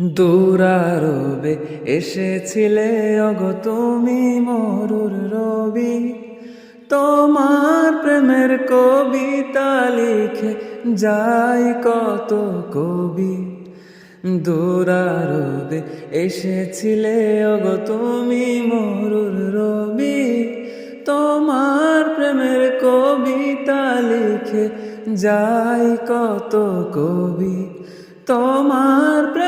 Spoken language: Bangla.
দূরারবে এসেছিলে অগ তুমি মরুর রবি। তোমার প্রেমের কবিতা লিখে যাই কত কবি। দূরারবে এসেছিলে অগ তুমি মরুর রবি। তোমার প্রেমের কবিতা লিখে যাই কত কবি। তোমার প্রেমে